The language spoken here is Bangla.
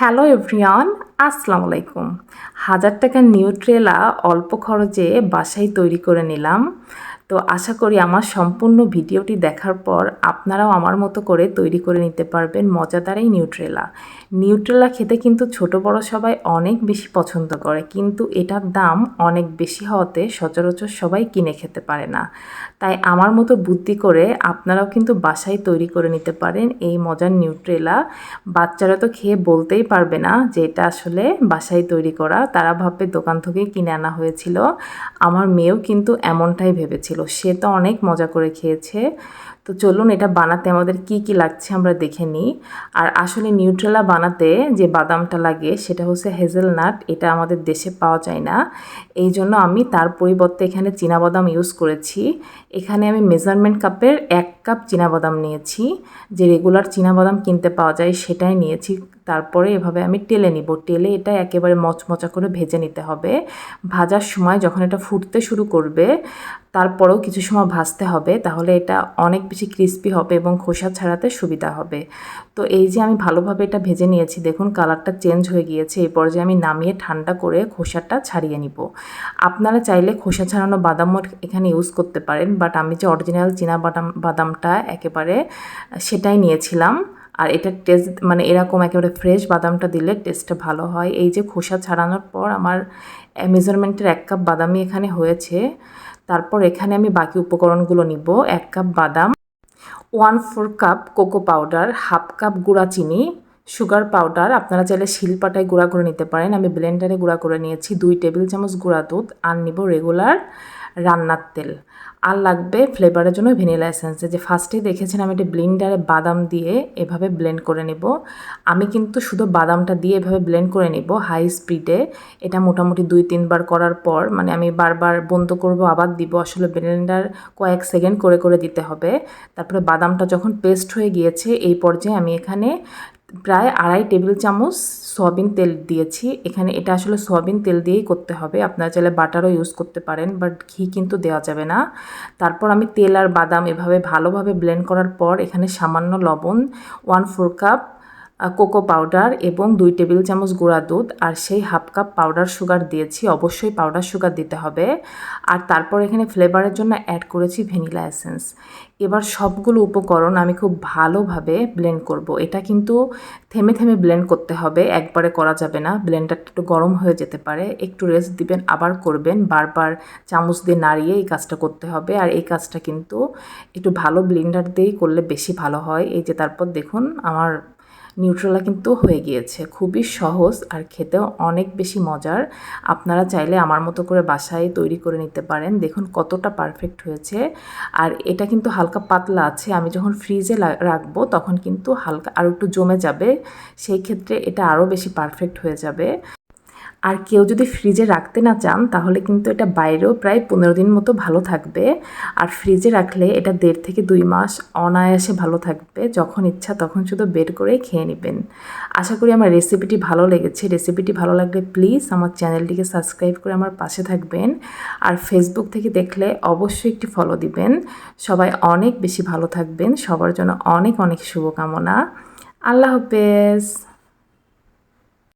হ্যালো এভরিওয়ান আসসালামু আলাইকুম। হাজার টাকার নিউট্রেলা অল্প খরচে বাসায় তৈরি করে নিলাম। তো আশা করি আমার সম্পূর্ণ ভিডিওটি দেখার পর আপনারাও আমার মতো করে তৈরি করে নিতে পারবেন মজাদার এই নিউট্রেলা। নিউট্রেলা খেতে কিন্তু ছোট বড় সবাই অনেক বেশি পছন্দ করে, কিন্তু এটার দাম অনেক বেশি হওয়াতে সচরাচর সবাই কিনে খেতে পারে না। তাই আমার মতো বুদ্ধি করে আপনারাও কিন্তু বাসায় তৈরি করে নিতে পারেন এই মজার নিউট্রেলা। বাচ্চারা তো খেয়ে বলতেই পারবে না যে এটা আসলে বাসায় তৈরি করা তারা ভাববে দোকান থেকে কিনে আনা হয়েছিল। আমার মেয়েও কিন্তু এমনটাই ভেবেছিল। সে তো অনেক মজা করে খেয়েছে। তো চলুন এটা বানাতে আমাদের কি কি লাগছে আমরা দেখে নিই। আর আসলে নিউট্রেলা বানাতে যে বাদামটা লাগে সেটা হচ্ছে হেজেলনাট, এটা আমাদের দেশে পাওয়া যায় না। এই জন্য আমি তার পরিবর্তে এখানে বাদাম ইউজ করেছি। এখানে আমি মেজারমেন্ট কাপের এক কাপ বাদাম নিয়েছি। যে রেগুলার বাদাম কিনতে পাওয়া যায় সেটাই নিয়েছি। তারপরে এভাবে আমি টেলে নিব। টেলে এটা একেবারে মচমচা করে ভেজে নিতে হবে। ভাজার সময় যখন এটা ফুটতে শুরু করবে তারপরেও কিছু সময় ভাজতে হবে, তাহলে এটা অনেক বেশি ক্রিস্পি হবে এবং খোসা ছাড়াতে সুবিধা হবে। তো এই যে আমি ভালোভাবে এটা ভেজে নিয়েছি, দেখুন কালারটা চেঞ্জ হয়ে গিয়েছে, এই পর্যায়ে আমি নামিয়ে ঠান্ডা করে খোসাটা ছাড়িয়ে নিব। আপনারা চাইলে খোসা ছাড়ানো বাদামও এখানে ইউজ করতে পারেন বাট আমি যে অরিজিনাল চীনা বাদাম, বাদামটা একেবারে সেটাই নিয়েছিলাম। আর এটার টেস্ট মানে এরকম একেবারে ফ্রেশ বাদামটা দিলে টেস্টটা ভালো হয়। এই যে খোসা ছাড়ানোর পর আমার মেজারমেন্টের এক কাপ বাদামই এখানে হয়েছে। তারপর এখানে আমি বাকি উপকরণগুলো নিব। এক কাপ বাদাম one four cup cocoa powder half cup গুঁড়া চিনি সুগার পাউডার আপনারা চাইলে শিলপাটায় গুঁড়া করে নিতে পারেন। আমি ব্লেন্ডারে গুঁড়া করে নিয়েছি, দুই টেবিল চামচ গুঁড়া দুধ, আর নিব রেগুলার রান্নার তেল। আর লাগবে ফ্লেভারের জন্য ভ্যানিলা এসেন্সে যে ফার্স্টে দেখেছেন আমি একটা ব্লেন্ডারে বাদাম দিয়ে এভাবে ব্লেন্ড করে নেব। আমি কিন্তু শুধু বাদামটা দিয়ে এভাবে ব্লেন্ড করে নেব হাই স্পিডে এটা মোটামুটি দুই, তিনবার করার পর মানে আমি বারবার বন্ধ করব, আবার দিব। আসলে ব্লেন্ডার কয়েক সেকেন্ড করে করে দিতে হবে। তারপরে বাদামটা যখন পেস্ট হয়ে গিয়েছে, এই পর্যায়ে আমি এখানে প্রায় আড়াই টেবিল চামচ সয়াবিন তেল দিয়েছি। এখানে এটা আসলে সয়াবিন তেল দিয়েই করতে হবে। আপনারা চাইলে বাটারও ইউজ করতে পারেন বাট ঘি কিন্তু দেওয়া যাবে না। তারপর আমি তেল আর বাদাম এভাবে ভালোভাবে ব্লেন্ড করার পর এখানে সামান্য লবণ one four cup cocoa powder এবং দুই টেবিল চামচ গুঁড়া দুধ আর সেই হাফ কাপ পাউডার সুগার দিয়েছি। অবশ্যই পাউডার সুগার দিতে হবে। আর তারপর এখানে ফ্লেভারের জন্য অ্যাড করেছি ভ্যানিলা এসেন্স এবার সবগুলো উপকরণ আমি খুব ভালোভাবে ব্লেন্ড করব। এটা কিন্তু থেমে থেমে ব্লেন্ড করতে হবে, একবারে করা যাবে না। ব্লেন্ডারটা একটু গরম হয়ে যেতে পারে। একটু রেস্ট দিবেন, আবার করবেন। বারবার চামচ দিয়ে নাড়িয়ে এই কাজটা করতে হবে। আর এই কাজটা কিন্তু একটু ভালো ব্লেন্ডার দিয়েই করলে বেশি ভালো হয়। এই যে তারপর দেখুন, আমার নিউট্রেলা কিন্তু হয়ে গিয়েছে। খুবই সহজ আর খেতেও অনেক বেশি মজার। আপনারা চাইলে আমার মতো করে বাসায় তৈরি করে নিতে পারেন। দেখুন কতটা পারফেক্ট হয়েছে। আর এটা কিন্তু হালকা পাতলা আছে। আমি যখন ফ্রিজে রাখব তখন কিন্তু হালকা আর একটু জমে যাবে। সেই ক্ষেত্রে এটা আরও বেশি পারফেক্ট হয়ে যাবে। আর কেউ যদি ফ্রিজে রাখতে না চান, তাহলে কিন্তু এটা বাইরেও প্রায় পনেরো দিন মতো ভালো থাকবে। আর ফ্রিজে রাখলে এটা দেড় থেকে দুই মাস অনায়াসে ভালো থাকবে। যখন ইচ্ছা তখন শুধু বের করে খেয়ে নেবেন। আশা করি আমার রেসিপিটি ভালো লেগেছে। রেসিপিটি ভালো লাগলে প্লিজ আমার চ্যানেলটিকে সাবস্ক্রাইব করে আমার পাশে থাকবেন। আর ফেসবুক থেকে দেখলে অবশ্যই একটি ফলো দিবেন। সবাই অনেক বেশি ভালো থাকবেন। সবার জন্য অনেক অনেক শুভকামনা। আল্লাহ হাফেজ।